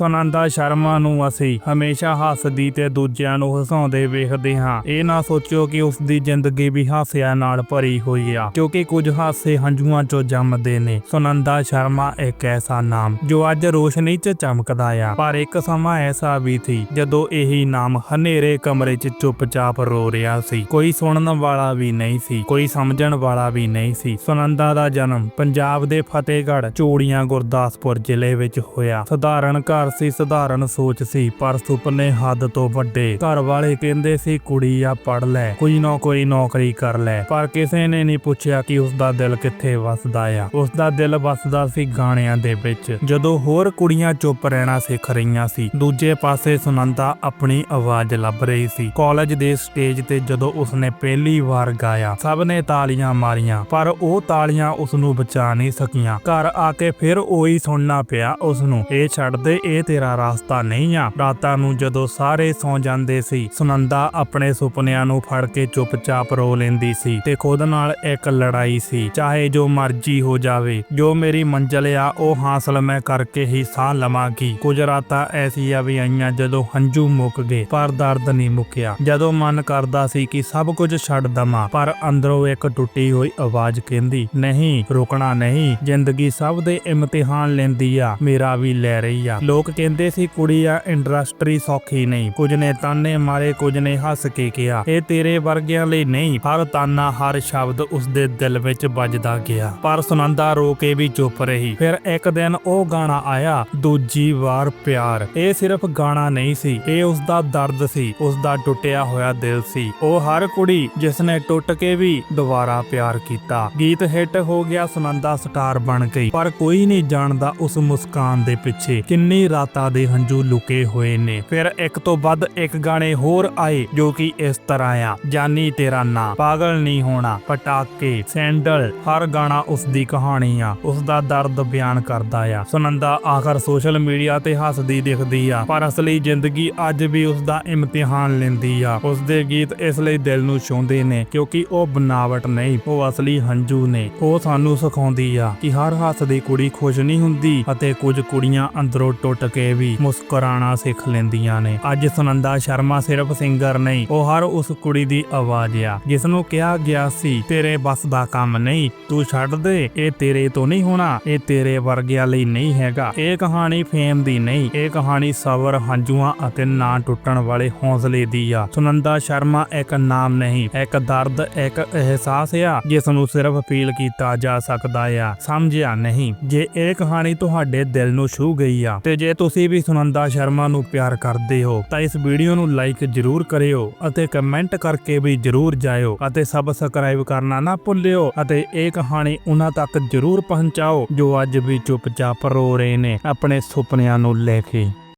ਸੁਨੰਦਾ ਸ਼ਰਮਾ ਨੂੰ ਅਸੀਂ ਹਮੇਸ਼ਾ ਹੱਸਦੀ ਤੇ ਦੂਜਿਆਂ ਨੂੰ ਹਸਾਉਂਦੇ ਵੇਖਦੇ ਹਾਂ। ਇਹ ਨਾ ਸੋਚੋ ਕਿ ਉਸ ਦੀ ਜ਼ਿੰਦਗੀ ਵੀ ਹਾਸਿਆਂ ਨਾਲ ਭਰੀ ਹੋਈ ਆ, ਕਿਉਂਕਿ ਕੁਝ ਹਾਸੇ ਹੰਝੂਆਂ ਚੋਂ ਜੰਮਦੇ ਨੇ। ਸੁਨੰਦਾ ਸ਼ਰਮਾ ਇੱਕ ਐਸਾ ਨਾਮ, ਜੋ ਅੱਜ ਰੋਸ਼ਨੀ 'ਚ ਚਮਕਦਾ ਆ। ਪਰ ਇੱਕ ਸਮਾਂ ਐਸਾ ਵੀ ਸੀ, ਜਦੋਂ ਇਹੀ ਨਾਮ ਹਨੇਰੇ ਕਮਰੇ 'ਚ ਚੁੱਪਚਾਪ ਰੋ ਰਿਹਾ ਸੀ। ਕੋਈ ਸੁਣਨ ਵਾਲਾ ਵੀ ਨਹੀਂ ਸੀ, ਕੋਈ ਸਮਝਣ ਵਾਲਾ ਵੀ ਨਹੀਂ ਸੀ। ਸੁਨੰਦਾ ਦਾ ਜਨਮ ਪੰਜਾਬ ਦੇ ਫਤਿਹਗੜ੍ਹ, ਚੋੜੀਆਂ ਗੁਰਦਾਸਪੁਰ ਜ਼ਿਲ੍ਹੇ ਵਿੱਚ ਹੋਇਆ। ਸਧਾਰਨ ਘਰ ਸੀ, ਸਧਾਰਨ ਸੋਚ ਸੀ, ਪਰ ਸੁਪਨੇ ਹੱਦ ਤੋਂ ਵੱਡੇ। ਘਰ ਵਾਲੇ ਕਹਿੰਦੇ ਸੀ, ਕੁੜੀ ਆ ਪੜ ਲੈ, ਕੋਈ ਨਾ ਕੋਈ ਨੌਕਰੀ ਕਰ ਲੈ। ਪਰ ਕਿਸੇ ਨੇ ਨਹੀਂ ਪੁੱਛਿਆ ਕਿ ਉਸ ਦਾ ਦਿਲ ਕਿੱਥੇ ਵਸਦਾ ਆ। ਉਸ ਦਾ ਦਿਲ ਵਸਦਾ ਸੀ ਗਾਣਿਆਂ ਦੇ ਵਿੱਚ। ਜਦੋਂ ਹੋਰ ਕੁੜੀਆਂ ਚੁੱਪ ਰਹਿਣਾ ਸਿੱਖ ਰਹੀਆਂ ਸੀ, ਦੂਜੇ ਪਾਸੇ ਸੁਨੰਦਾ ਆਪਣੀ ਆਵਾਜ਼ ਲੱਭ ਰਹੀ ਸੀ। ਕਾਲਜ ਦੇ ਸਟੇਜ ਤੇ ਜਦੋਂ ਉਸਨੇ ਪਹਿਲੀ ਵਾਰ ਗਾਇਆ, ਸਭ ਨੇ ਤਾਲੀਆਂ ਮਾਰੀਆਂ, ਪਰ ਉਹ ਤਾਲੀਆਂ ਉਸ ਨੂੰ ਬਚਾ ਨਹੀਂ ਸਕੀਆਂ। ਘਰ ਆ ਕੇ ਫਿਰ ਉਹੀ ਸੁਣਨਾ ਪਿਆ ਉਸ ਨੂੰ ਇਹ ਛੱਡ ਦੇ ਇਹ ਤੇਰਾ ਰਾਸਤਾ ਨਹੀਂ ਆ। ਰਾਤਾਂ ਨੂੰ ਜਦੋਂ ਸਾਰੇ ਸੌ ਜਾਂਦੇ ਸੀ, ਸੁਨੰਦਾ ਆਪਣੇ ਸੁਪਨਿਆਂ ਨੂੰ ਫੜ ਕੇ ਚੁੱਪਚਾਪ ਰੋ ਲੈਂਦੀ ਸੀ ਤੇ ਖੁਦ ਨਾਲ ਇੱਕ ਲੜਾਈ ਸੀ। ਚਾਹੇ ਜੋ ਮਰਜ਼ੀ ਹੋ ਜਾਵੇ, ਜੋ ਮੇਰੀ ਮੰਜ਼ਿਲ ਆ, ਉਹ ਹਾਸਲ ਮੈਂ ਕਰਕੇ ਹੀ ਸਾਹ ਲਵਾਂਗੀ। ਕੁਝ ਰਾਤਾਂ ਐਸੀਆਂ ਵੀ ਆਈਆਂ ਜਦੋਂ ਹੰਝੂ ਮੁੱਕ ਗਏ, ਪਰ ਦਰਦ ਨਹੀਂ ਮੁੱਕਿਆ। ਜਦੋਂ ਮਨ ਕਰਦਾ ਸੀ ਕਿ ਸਭ ਕੁਝ ਛੱਡ ਦਵਾਂ, ਪਰ ਅੰਦਰੋਂ ਇੱਕ ਟੁੱਟੀ ਹੋਈ ਆਵਾਜ਼ ਕਹਿੰਦੀ, ਨਹੀਂ, ਰੁਕਣਾ ਨਹੀਂ। ਜ਼ਿੰਦਗੀ ਸਭ ਦੇ ਇਮਤਿਹਾਨ ਲੈਂਦੀ ਆ, ਮੇਰਾ ਵੀ ਲੈ ਰਹੀ ਆ। ਲੋ ਲੋਕ ਕਹਿੰਦੇ ਸੀ, ਕੁੜੀ ਆ, ਇੰਡਸਟਰੀ ਸੌਖੀ ਨਹੀਂ। ਕੁਝ ਨੇ ਤਾਨੇ ਮਾਰੇ, ਕੁਝ ਨੇ ਹੱਸ ਕੇ ਕਿਹਾ, ਇਹ ਤੇਰੇ ਵਰਗਿਆਂ ਲਈ ਨਹੀਂ। ਹਰ ਤਾਨਾ ਹਰ ਸ਼ਬਦ ਉਸਦੇ ਦਿਲ ਵਿੱਚ ਵੱਜਦਾ ਗਿਆ। ਪਰ ਸੁਨੰਦਾ ਰੋ ਕੇ ਵੀ ਚੁੱਪ ਰਹੀ। ਫਿਰ ਇੱਕ ਦਿਨ ਉਹ ਗਾਣਾ ਆਇਆ, ਦੂਜੀ ਵਾਰ ਪਿਆਰ। ਇਹ ਸਿਰਫ ਗਾਣਾ ਨਹੀਂ ਸੀ, ਇਹ ਉਸਦਾ ਦਰਦ ਸੀ, ਉਸਦਾ ਟੁੱਟਿਆ ਹੋਇਆ ਦਿਲ ਸੀ। ਉਹ ਹਰ ਕੁੜੀ ਜਿਸ ਨੇ ਟੁੱਟ ਕੇ ਵੀ ਦੁਬਾਰਾ ਪਿਆਰ ਕੀਤਾ। ਗੀਤ ਹਿੱਟ ਹੋ ਗਿਆ, ਸੁਨੰਦਾ ਸਟਾਰ ਬਣ ਗਈ। ਪਰ ਕੋਈ ਨਹੀਂ ਜਾਣਦਾ ਉਸ ਮੁਸਕਾਨ ਦੇ ਪਿੱਛੇ ਕਿੰਨੀ ਰਾਤਾਂ ਦੇ ਹੰਝੂ ਲੁਕੇ ਹੋਏ ਨੇ। ਫਿਰ ਇੱਕ ਤੋਂ ਵੱਧ ਇੱਕ ਗਾਣੇ ਹੋਰ ਆਏ ਜੋ ਕਿ ਇਸ ਤਰ੍ਹਾਂ ਆ। ਜਾਨੀ ਤੇਰਾ ਨਾਂ, ਪਾਗਲ ਨਹੀਂ ਹੋਣਾ, ਪਟਾਕੇ, ਸੈਂਡਲ, ਹਰ ਗਾਣਾ ਉਸ ਦੀ ਕਹਾਣੀ ਆ। ਉਸ ਦਾ ਦਰਦ ਬਿਆਨ ਕਰਦਾ ਆ। ਸੁਨੰਦਾ ਆਖਰ ਸੋਸ਼ਲ ਮੀਡੀਆ ਤੇ ਹੱਸਦੀ ਦਿਖਦੀ ਆ। ਪਰ ਅਸਲੀ ਜ਼ਿੰਦਗੀ ਅੱਜ ਵੀ ਉਸ ਦਾ ਇਮਤਿਹਾਨ ਲੈਂਦੀ ਆ। ਉਸ ਦੇ ਗੀਤ ਇਸ ਲਈ ਦਿਲ ਨੂੰ ਛੂੰਹਦੇ ਨੇ ਕਿਉਂਕਿ ਉਹ ਬਨਾਵਟ ਨਹੀਂ, ਉਹ ਅਸਲੀ ਹੰਝੂ ਨੇ। ਉਹ ਸਾਨੂੰ ਸਿਖਾਉਂਦੀ ਆ ਕਿ ਹਰ ਹੱਸਦੀ ਕੁੜੀ ਖੁਸ਼ ਨਹੀਂ ਹੁੰਦੀ ਅਤੇ ਕੁਝ ਕੁੜੀਆਂ ਅੰਦਰੋਂ ਟੁੱਟ ਕੇ ਵੀ ਮੁਸਕਰਾਣਾ ਸਿੱਖ ਲੈਂਦੀਆਂ ਨੇ। ਅੱਜ ਸੁਨੰਦਾ ਸ਼ਰਮਾ ਸਿਰਫ ਸਿੰਗਰ ਨਹੀਂ, ਉਹ ਹਰ ਉਸ ਕੁੜੀ ਦੀ ਆਵਾਜ਼ ਆ। ਜਿਸ ਨੂੰ ਕਿਹਾ ਗਿਆ ਸੀ, ਤੇਰੇ ਬਸ ਦਾ ਕੰਮ ਨਹੀਂ, ਤੂੰ ਛੱਡ ਦੇ, ਇਹ ਤੇਰੇ ਤੋਂ ਨਹੀਂ ਹੋਣਾ, ਇਹ ਤੇਰੇ ਵਰਗਿਆਂ ਲਈ ਨਹੀਂ ਹੈਗਾ। ਇਹ ਕਹਾਣੀ ਫੇਮ ਦੀ ਨਹੀਂ, ਇਹ ਕਹਾਣੀ ਸਬਰ, ਹੰਝੂਆਂ ਅਤੇ ਨਾ ਟੁੱਟਣ ਵਾਲੇ ਹੌਸਲੇ ਦੀ ਆ। ਸੁਨੰਦਾ ਸ਼ਰਮਾ ਇੱਕ ਨਾਮ ਨਹੀਂ, ਇੱਕ ਦਰਦ, ਇੱਕ ਅਹਿਸਾਸ ਆ ਜਿਸ ਨੂੰ ਸਿਰਫ ਫੀਲ ਕੀਤਾ ਜਾ ਸਕਦਾ ਆ। ਸਮਝਿਆ ਨਹੀਂ, ਜੇ ਇਹ ਕਹਾਣੀ ਤੁਹਾਡੇ ਦਿਲ ਨੂੰ ਛੂ ਗਈ ਆ, ਤੇ ਜੇ ਜੇ ਤੁਸੀਂ ਵੀ ਸੁਨੰਦਾ ਸ਼ਰਮਾ ਨੂੰ ਪਿਆਰ ਕਰਦੇ ਹੋ, ਤਾਂ ਇਸ ਵੀਡੀਓ ਨੂੰ ਲਾਈਕ ਜ਼ਰੂਰ ਕਰਿਓ ਅਤੇ ਕਮੈਂਟ ਕਰਕੇ ਵੀ ਜ਼ਰੂਰ ਜਾਇਓ ਅਤੇ ਸਬਸਕ੍ਰਾਈਬ ਕਰਨਾ ਨਾ ਭੁੱਲਿਓ ਅਤੇ ਇਹ ਕਹਾਣੀ ਉਹਨਾਂ ਤੱਕ ਜ਼ਰੂਰ ਪਹੁੰਚਾਓ ਜੋ ਅੱਜ ਵੀ ਚੁੱਪਚਾਪ ਰੋ ਰਹੇ ਨੇ ਆਪਣੇ ਸੁਪਨਿਆਂ ਨੂੰ ਲੈ ਕੇ।